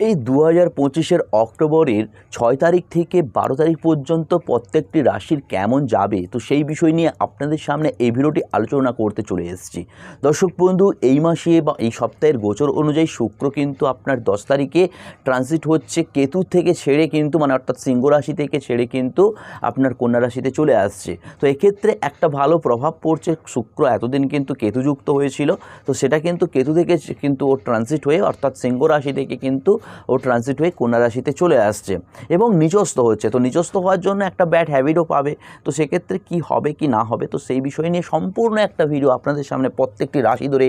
এই দু হাজার পঁচিশের অক্টোবরের ছয় তারিখ থেকে বারো তারিখ পর্যন্ত প্রত্যেকটি রাশির কেমন যাবে? তো সেই বিষয় নিয়ে আপনাদের সামনে এই ভিডিওটি আলোচনা করতে চলে এসেছি। দর্শক বন্ধু, এই মাসে বা এই সপ্তাহের গোচর অনুযায়ী শুক্র কিন্তু আপনার দশ তারিখে ট্রানজিট হচ্ছে। কেতু থেকে ছেড়ে কিন্তু মানে অর্থাৎ সিংহ রাশি থেকে ছেড়ে কিন্তু আপনার কন্যা রাশিতে চলে আসছে। তো এক্ষেত্রে একটা ভালো প্রভাব পড়ছে। শুক্র এতদিন কিন্তু কেতুযুক্ত হয়েছিল। তো সেটা কিন্তু কেতু থেকে কিন্তু ও ট্রানজিট হয়ে, অর্থাৎ সিংহ রাশি থেকে কিন্তু ও ট্রানজিট হয়ে কন্যা রাশিতে চলে আসছে এবং নিচস্থ হচ্ছে। তো নিচস্থ হওয়ার জন্য একটা ব্যাড হ্যাবিটও পাবে। তো সেক্ষেত্রে কি হবে, কি না হবে, তো সেই বিষয় নিয়ে সম্পূর্ণ একটা ভিডিও আপনাদের সামনে প্রত্যেকটি রাশি ধরে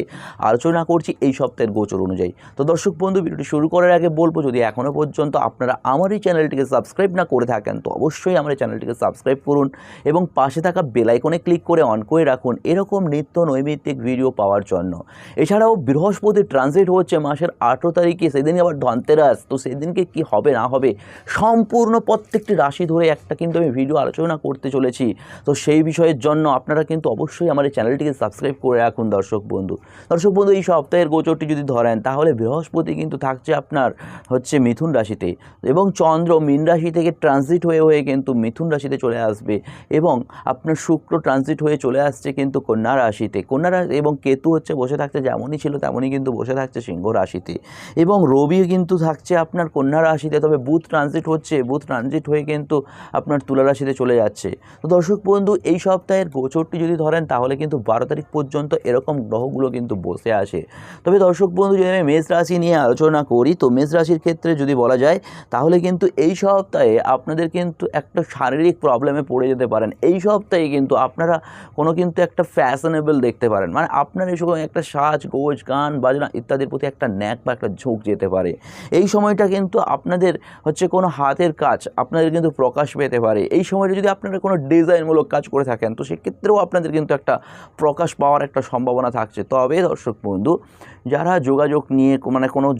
আলোচনা করছি এই সপ্তাহের গোচর অনুযায়ী। তো দর্শক বন্ধু ভিডিওটি শুরু করার আগে বলব, যদি এখনও পর্যন্ত আপনারা আমার এই চ্যানেলটিকে সাবস্ক্রাইব না করে থাকেন, তো অবশ্যই আমার এই চ্যানেলটিকে সাবস্ক্রাইব করুন এবং পাশে থাকা বেলাইকনে ক্লিক করে অন করে রাখুন এরকম নিত্য নৈমিত্তিক ভিডিও পাওয়ার জন্য। এছাড়াও বৃহস্পতি ট্রানজিট হচ্ছে মাসের আঠেরো তারিখে, সেদিনই আবার ধনতেরাস তো সেদিনকে কি হবে না হবে? সম্পূর্ণ প্রত্যেকটি রাশি ধরে একটা কিন্তু আমি ভিডিও আলোচনা করতে চলেছি। তো সেই বিষয়ের জন্য আপনারা কিন্তু অবশ্যই আমার এই চ্যানেলটিকে সাবস্ক্রাইব করে রাখুন দর্শক বন্ধু। দর্শক বন্ধু, এই সপ্তাহের গোচরটি যদি ধরেন, তাহলে বৃহস্পতি কিন্তু থাকছে আপনার হচ্ছে মিথুন রাশিতে এবং চন্দ্র মীন রাশি থেকে ট্রানজিট হয়ে হয়ে কিন্তু মিথুন রাশিতে চলে আসবে এবং আপনার শুক্র ট্রানজিট হয়ে চলে আসছে কিন্তু কন্যা রাশিতে। কন্যা রাশি এবং কেতু হচ্ছে বসে থাকছে, যেমনই ছিল তেমনই কিন্তু বসে থাকছে সিংহ রাশিতে এবং রবি কিন্তু থাকছে আপনার কন্যা রাশিতে, তবে বুধ ট্রানজিট হচ্ছে বুধ ট্রানজিট হয়ে কিন্তু আপনার তুলা রাশিতে চলে যাচ্ছে। তো দর্শক বন্ধু, এই সপ্তাহের গোচরটি যদি ধরেন, তাহলে কিন্তু বারো তারিখ পর্যন্ত এরকম গ্রহগুলো কিন্তু বসে আসে তবে দর্শক বন্ধু, যদি আমি মেষ রাশি নিয়ে আলোচনা করি, তো মেষ রাশির ক্ষেত্রে যদি বলা যায়, তাহলে কিন্তু এই সপ্তাহে আপনাদের কিন্তু একটা শারীরিক প্রবলেমে পড়ে যেতে পারেন। এই সপ্তাহে কিন্তু আপনারা কোনো কিন্তু একটা ফ্যাশনেবল দেখতে পারেন। মানে আপনার এই সময় একটা সাজ গোজ গান বাজনা ইত্যাদির প্রতি একটা ন্যাক বা একটা ঝোঁক যেতে পারে। এই সময়টা কিন্তু আপনাদের হচ্ছে কোনো হাতের কাজ, আপনাদের কিন্তু প্রকাশ পেতে পারে। এই সময়টা যদি আপনারা কোনো ডিজাইনমূলক কাজ করে থাকেন, তো সেক্ষেত্রেও আপনাদের কিন্তু একটা প্রকাশ পাওয়ার একটা সম্ভাবনা থাকছে। তবে দর্শক বন্ধু যারা যোগাযোগ নিয়ে মানে কোনো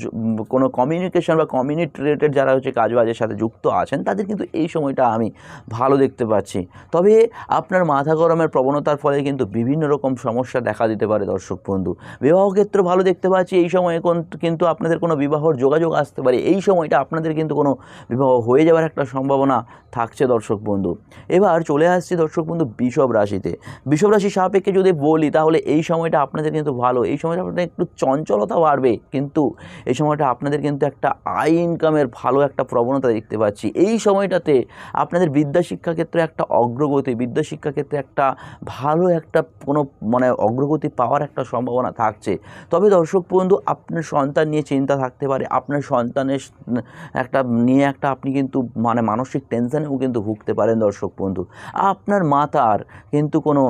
কোনো কমিউনিকেশন বা কমিউনিটি রিলেটেড যারা হচ্ছে কাজবাজের সাথে যুক্ত আছেন, তাদের কিন্তু এই সময়টা আমি ভালো দেখতে পাচ্ছি। তবে আপনার মাথা গরমের প্রবণতার ফলে কিন্তু বিভিন্ন রকম সমস্যা দেখা দিতে পারে, দর্শক বন্ধু। বিবাহ ক্ষেত্র ভালো দেখতে পাচ্ছি, এই সময়ে কোন- কিন্তু আপনাদের কোনো বিবাহর যোগাযোগ আসতে পারে, এই সময়টা আপনাদের কিন্তু কোনো বিবাহ হয়ে যাওয়ার একটা সম্ভাবনা থাকছে, দর্শক বন্ধু। এবার চলে আসছি, দর্শক বন্ধু বিষব রাশিতে। বিষব রাশি সাপেক্ষে যদি বলি, তাহলে এই সময়টা আপনাদের কিন্তু ভালো, এই সময়টা আপনাদের একটু চঞ্চলতা বাড়বে। কিন্তু এই সময়টা আপনাদের কিন্তু একটা আই ইনকামের ভালো একটা প্রবণতা দেখতে পাচ্ছি। এই সময়টাতে আপনাদের বিদ্যা শিক্ষা ক্ষেত্রে একটা অগ্রগতি বিদ্যা শিক্ষা ক্ষেত্রে একটা ভালো একটা কোনো মানে অগ্রগতি পাওয়ার একটা সম্ভাবনা থাকছে। তবে দর্শক বন্ধু, আপনার সন্তান নিয়ে চিন্তা থাকতে পারে। আপনার সন্তানের একটা নিয়ে একটা আপনি কিন্তু মানে মানসিক টেনশানেও কিন্তু ভুগতে পারেন দর্শক বন্ধু। আপনার মাতার কিন্তু কোনো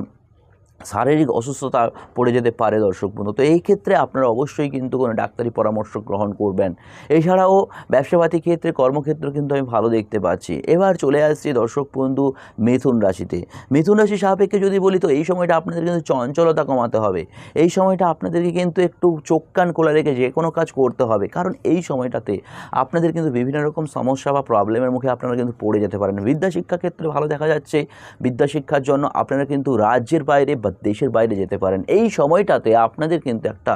শারীরিক অসুস্থতা পড়ে যেতে পারে দর্শক বন্ধু। তো এই ক্ষেত্রে আপনারা অবশ্যই কিন্তু কোনো ডাক্তারি পরামর্শ গ্রহণ করবেন। এছাড়াও ব্যবসাপাতি ক্ষেত্রে, কর্মক্ষেত্র কিন্তু আমি ভালো দেখতে পাচ্ছি। এবার চলে আসছি দর্শক বন্ধু মিথুন রাশিতে। মিথুন রাশি সাপেক্ষে যদি বলি, তো এই সময়টা আপনাদের কিন্তু চঞ্চলতা কমাতে হবে। এই সময়টা আপনাদেরকে কিন্তু একটু চোখ কান খোলা রেখে যে কোনো কাজ করতে হবে। কারণ এই সময়টাতে আপনাদের কিন্তু বিভিন্ন রকম সমস্যা বা প্রবলেমের মুখে আপনারা কিন্তু পড়ে যেতে পারেন। বিদ্যা শিক্ষা ক্ষেত্রে ভালো দেখা যাচ্ছে। বিদ্যা শিক্ষার জন্য আপনারা কিন্তু রাজ্যের বাইরে বা দেশের বাইরে যেতে পারেন, এই সময়টাতে আপনাদের কিন্তু একটা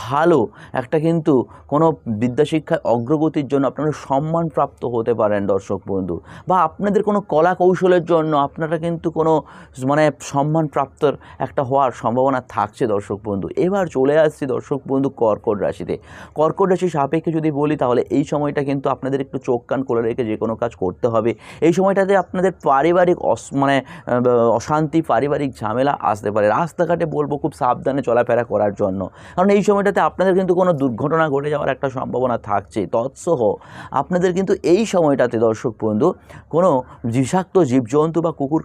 ভালো, একটা কিন্তু কোনো বিদ্যা শিক্ষায় অগ্রগতির জন্য আপনারা সম্মানপ্রাপ্ত হতে পারেন, দর্শক বন্ধু। বা আপনাদের কোনো কলা কৌশলের জন্য আপনারা কিন্তু কোনো মানে সম্মানপ্রাপ্তর একটা হওয়ার সম্ভাবনা থাকছে, দর্শক বন্ধু। এবার চলে আসছি, দর্শক বন্ধু, কর্কট রাশিতে। কর্কট রাশি সাপেক্ষে যদি বলি তাহলে এই সময়টা কিন্তু আপনাদের একটু চোখ কান খোলা রেখে যে কোনো কাজ করতে হবে। এই সময়টাতে আপনাদের পারিবারিক অস মানে অশান্তি, পারিবারিক ঝামেলা আসতে পারে। রাস্তাঘাটে বলব খুব সাবধানে চলাফেরা করার জন্য। কারণ এই সময়টাতে আপনাদের কিন্তু কোনো দুর্ঘটনা ঘটে যাওয়ার একটা সম্ভাবনা থাকছে তৎসহ আপনাদের কিন্তু এই সময়টাতে দর্শক বন্ধু, কোনো বিষাক্ত জীবজন্তু বা কুকুর,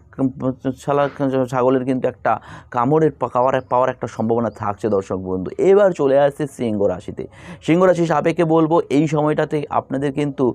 ছালা, ছাগলের কিন্তু একটা কামড়ের পাওয়ার পাওয়ার একটা সম্ভাবনা থাকছে দর্শক বন্ধু। এবার চলে আসছে সিংহ রাশিতে। সিংহ রাশি সাপেক্ষে বলব, এই সময়টাতে আপনাদের কিন্তু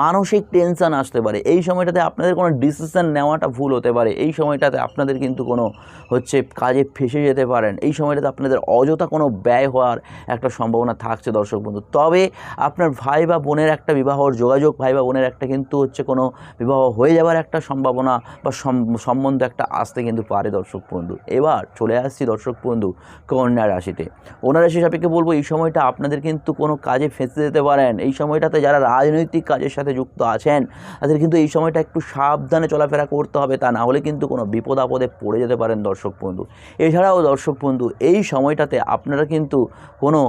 মানসিক টেনশন আসতে পারে। এই সময়টাতে আপনাদের কোনো ডিসিশন নেওয়াটা ভুল হতে পারে। এই সময়টাতে আপনাদের কিন্তু কোনো হচ্ছে কাজে ফেসে যেতে পারেন। এই সময়টাতে আপনাদের অযথা কোনো ব্যয় হওয়ার একটা সম্ভাবনা থাকছে দর্শক বন্ধু। তবে আপনার ভাই বা বোনের একটা বিবাহর যোগাযোগ, ভাই বা বোনের একটা কিন্তু হচ্ছে কোনো বিবাহ হয়ে যাওয়ার একটা সম্ভাবনা বা সম- সম্বন্ধ একটা আসতে কিন্তু পারে দর্শক বন্ধু। এবার চলে আসছি দর্শক বন্ধু কন্যা রাশিতে। কন্যা রাশি সাপেক্ষে বলব, এই সময়টা আপনাদের কিন্তু কোনো কাজে ফেঁসে যেতে পারেন। এই সময়টাতে যারা রাজনৈতিক কাজের সাথে যুক্ত আছেন, তাদের কিন্তু এই সময়টা একটু সাবধানে চলাফেরা করতে হবে। তা না হলে কিন্তু কোনো বিপদ আপদে পড়ে যেতে পারেন দর্শক বন্ধু। এছাড়াও দর্শক বন্ধু, এই সময়টাতে আপনারা কিন্তু কোনো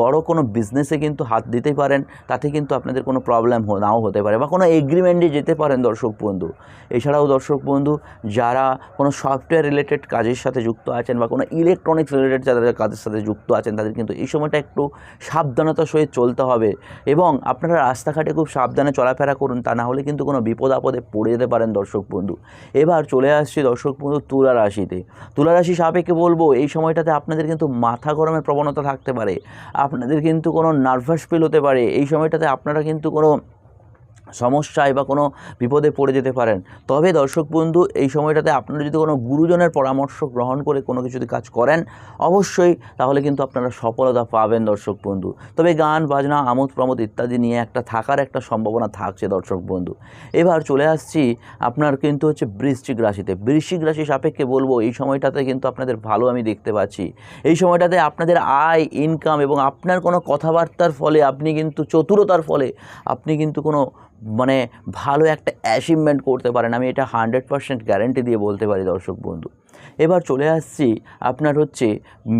বড় কোনো বিজনেসে কিন্তু হাত দিতে পারেন, তাতে কিন্তু আপনাদের কোনো প্রবলেম নাও হতে পারে বা কোনো এগ্রিমেন্টে যেতে পারেন দর্শক বন্ধু। এছাড়াও দর্শক বন্ধু, যারা কোনো সফটওয়্যার রিলেটেড কাজের সাথে যুক্ত আছেন বা কোনো ইলেকট্রনিক্স রিলেটেড যাদের কাজের সাথে যুক্ত আছেন, তাদের কিন্তু এই সময়টা একটু সাবধানতার সহিত চলতে হবে এবং আপনারা রাস্তাঘাটে খুব সাবধানে চলাফেরা করুন, তা না হলে কিন্তু কোনো বিপদ আপদে পড়ে যেতে পারেন দর্শক বন্ধু। এবার চলে আসছি দর্শক বন্ধু তুলা রাশিতে। তুলা সাপেকে বলব, এই সময়টাতে আপনাদের কিন্তু মাথা গরমের প্রবণতা থাকতে পারে। আপনাদের কিন্তু কোনো নার্ভাস ফিল হতে পারে। এই সময়টাতে আপনারা কিন্তু কোনো সমস্যায় বা কোনো বিপদে পড়ে যেতে পারেন। তবে দর্শক বন্ধু, এই সময়টাতে আপনারা যদি কোনো গুরুজনের পরামর্শ গ্রহণ করে কোনো কিছু যদি কাজ করেন, অবশ্যই তাহলে কিন্তু আপনারা সফলতা পাবেন দর্শক বন্ধু। তবে গান, বাজনা, আমোদ, প্রমোদ ইত্যাদি নিয়ে একটা থাকার একটা সম্ভাবনা থাকছে দর্শক বন্ধু। এবার চলে আসছি আপনার কিন্তু হচ্ছে বৃশ্চিক রাশিতে। বৃশ্চিক রাশি সাপেক্ষে বলব, এই সময়টাতে কিন্তু আপনাদের ভালো আমি দেখতে পাচ্ছি। এই সময়টাতে আপনাদের আয় ইনকাম এবং আপনার কোনো কথাবার্তার ফলে, আপনি কিন্তু চতুরতার ফলে, আপনি কিন্তু কোনো মানে ভালো একটা অ্যাচিভমেন্ট করতে পারেন। আমি এটা হান্ড্রেড পারসেন্ট গ্যারেন্টি দিয়ে বলতে পারি দর্শক বন্ধু এবার চলে আসছি আপনার হচ্ছে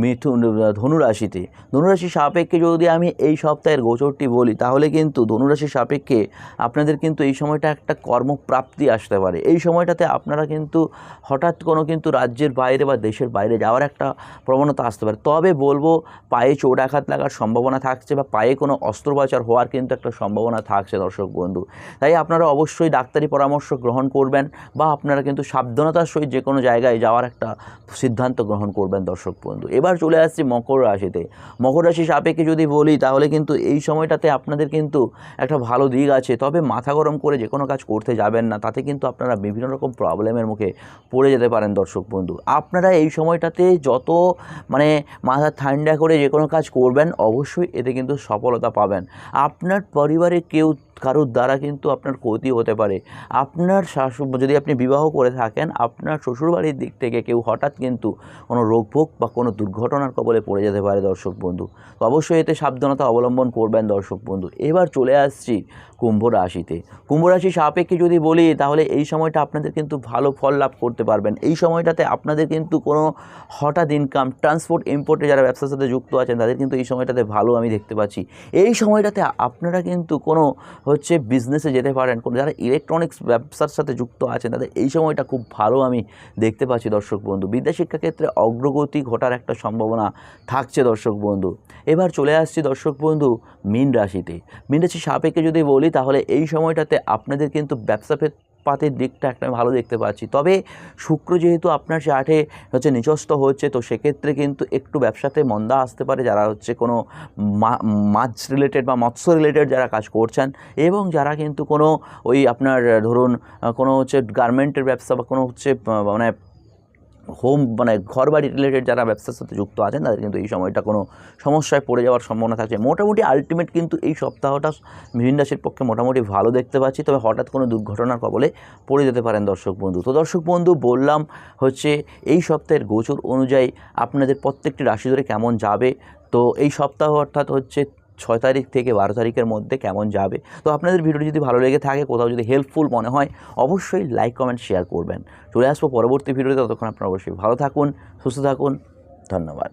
মিথুন ধনুরাশিতে। ধনুরাশি সাপেক্ষে যদি আমি এই সপ্তাহের গোচরটি বলি, তাহলে কিন্তু ধনুরাশি সাপেক্ষে আপনাদের কিন্তু এই সময়টা একটা কর্মপ্রাপ্তি আসতে পারে। এই সময়টাতে আপনারা কিন্তু হঠাৎ কোনো কিন্তু রাজ্যের বাইরে বা দেশের বাইরে যাওয়ার একটা প্রবণতা আসতে পারে। তবে বলব, পায়ে চোট আঘাত লাগার সম্ভাবনা থাকছে বা পায়ে কোনো অস্ত্রোপচার হওয়ার কিন্তু একটা সম্ভাবনা থাকছে দর্শক বন্ধু। তাই আপনারা অবশ্যই ডাক্তারি পরামর্শ গ্রহণ করবেন বা আপনারা কিন্তু সাবধানতার সহিত যে কোনো জায়গায় যাওয়ার একটা সিদ্ধান্ত গ্রহণ করবেন দর্শক বন্ধু। এবার চলে আসছি মকর রাশিতে। মকর রাশি সাপেক্ষে যদি বলি, তাহলে কিন্তু এই সময়টাতে আপনাদের কিন্তু একটা ভালো দিক আছে। তবে মাথা গরম করে যে কোনো কাজ করতে যাবেন না, তাতে কিন্তু আপনারা বিভিন্ন রকম প্রবলেমের মুখে পড়ে যেতে পারেন দর্শক বন্ধু। আপনারা এই সময়টাতে যত মানে মাথা ঠান্ডা করে যে কোনো কাজ করবেন, অবশ্যই এতে কিন্তু সফলতা পাবেন। আপনার পরিবারে কেউ কারোর দ্বারা কিন্তু আপনার ক্ষতি হতে পারে। আপনার শাশু যদি আপনি বিবাহ করে থাকেন, আপনার শ্বশুরবাড়ির দিক থেকে কেউ হঠাৎ কিন্তু কোনো রোগভোগ বা কোনো দুর্ঘটনার কবলে পড়ে যেতে পারে দর্শক বন্ধু। অবশ্যই এতে সাবধানতা অবলম্বন করবেন দর্শক বন্ধু। এবার চলে আসছি কুম্ভ রাশিতে কুম্ভ রাশি সাপেক্ষে যদি বলি, তাহলে এই সময়টা আপনাদের কিন্তু ভালো ফল লাভ করতে পারবেন। এই সময়টাতে আপনাদের কিন্তু কোনো হঠাৎ ইনকাম ট্রান্সপোর্ট ইম্পোর্টে যারা ব্যবসার সাথে যুক্ত আছেন, তাদের কিন্তু এই সময়টাতে ভালো আমি দেখতে পাচ্ছি। এই সময়টাতে আপনারা কিন্তু কোনো হচ্ছে বিজনেসে যেতে পারেন, কোনো যারা ইলেকট্রনিক্স ব্যবসার সাথে যুক্ত আছেন, তাদের এই সময়টা খুব ভালো আমি দেখতে পাচ্ছি দর্শক বন্ধু। বিদ্যা শিক্ষা ক্ষেত্রে অগ্রগতি ঘটার একটা সম্ভাবনা থাকছে দর্শক বন্ধু। এবার চলে আসছি দর্শক বন্ধু, মীন রাশিতে। মীন রাশি সাপেক্ষে যদি বলি তাহলে এই সময়টাতে আপনাদের কিন্তু ব্যবসা পাতের দিকটা একটা ভালো দেখতে পাচ্ছি। তবে শুক্র যেহেতু আপনার আঠে হচ্ছে নিচস্ত হচ্ছে, তো সেক্ষেত্রে কিন্তু একটু ব্যবসাতে মন্দা আসতে পারে যারা হচ্ছে কোনো মাছ রিলেটেড বা মৎস্য রিলেটেড যারা কাজ করছেন এবং যারা কিন্তু কোনো ওই আপনার ধরুন কোনো হচ্ছে গার্মেন্টের ব্যবসা বা কোনো হচ্ছে মানে হোম মানে ঘর বাড়ি রিলেটেড যারা ব্যবসার সাথে যুক্ত আছেন, তাদের কিন্তু এই সময়টা কোনো সমস্যায় পড়ে যাওয়ার সম্ভাবনা থাকছে। মোটামুটি আলটিমেট কিন্তু এই সপ্তাহটা মীন রাশির পক্ষে মোটামুটি ভালো দেখতে পাচ্ছি, তবে হঠাৎ কোনো দুর্ঘটনার কবলে পড়ে যেতে পারেন দর্শক বন্ধু। তো দর্শক বন্ধু, বললাম হচ্ছে এই সপ্তাহের গোচর অনুযায়ী আপনাদের প্রত্যেকটি রাশি ধরে কেমন যাবে? তো এই সপ্তাহ অর্থাৎ হচ্ছে ছয় তারিখ থেকে বারো তারিখের মধ্যে কেমন যাবে। তো আপনাদের ভিডিওটি যদি ভালো লেগে থাকে, কোথাও যদি হেল্পফুল মনে হয়, অবশ্যই লাইক কমেন্ট শেয়ার করবেন। চলে আসব পরবর্তী ভিডিওতে, ততক্ষণ আপনারা অবশ্যই ভালো থাকুন, সুস্থ থাকুন, ধন্যবাদ।